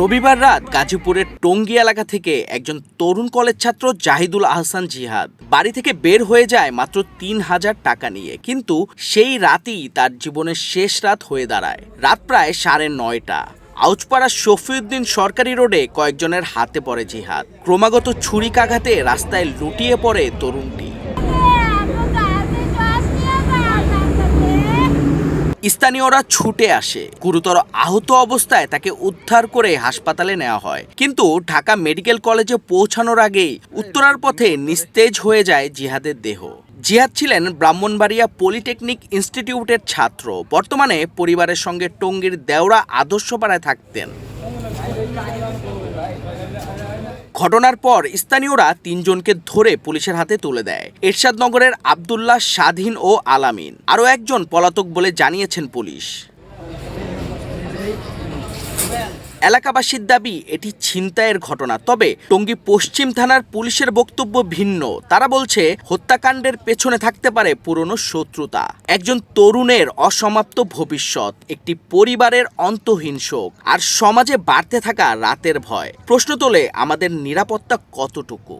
রবিবার রাত গাজীপুরের টঙ্গী এলাকা থেকে একজন তরুণ কলেজ ছাত্র জাহিদুল আহসান জিহাদ বাড়ি থেকে বের হয়ে যায় মাত্র তিন হাজার টাকা নিয়ে। কিন্তু সেই রাতই তার জীবনের শেষ রাত হয়ে দাঁড়ায়। রাত প্রায় সাড়ে নয়টা। আউচপাড়া শফিউদ্দিন সরকারি রোডে কয়েকজনের হাতে পড়ে জিহাদ। ক্রমাগত ছুরিকাঘাতে রাস্তায় লুটিয়ে পড়ে তরুণটি। স্থানীয়রা ছুটে আসে। গুরুতর আহত অবস্থায় তাকে উদ্ধার করে হাসপাতালে নেওয়া হয়। কিন্তু ঢাকা মেডিকেল কলেজে পৌঁছানোর আগেই উত্তরার পথে নিস্তেজ হয়ে যায় জিহাদের দেহ। জিহাদ ছিলেন ব্রাহ্মণবাড়িয়া পলিটেকনিক ইনস্টিটিউটের ছাত্র। বর্তমানে পরিবারের সঙ্গে টঙ্গীর দেওরা আদর্শপাড়ায় থাকতেন। ঘটনার পর স্থানীয়রা তিনজনকে ধরে পুলিশের হাতে তুলে দেয়। এরশাদনগরের আবদুল্লাহ স্বাধীন ও আলামিন। আরও একজন পলাতক বলে জানিয়েছেন পুলিশ। এলাকাবাসীর দাবি, এটি ছিনতাইয়ের ঘটনা। তবে টঙ্গী পশ্চিম থানার পুলিশের বক্তব্য ভিন্ন। তারা বলছে, হত্যাকাণ্ডের পেছনে থাকতে পারে পুরনো শত্রুতা। একজন তরুণের অসমাপ্ত ভবিষ্যৎ, একটি পরিবারের অন্তহীন শোক, আর সমাজে বাড়তে থাকা রাতের ভয়। প্রশ্ন তোলে, আমাদের নিরাপত্তা কতটুকু?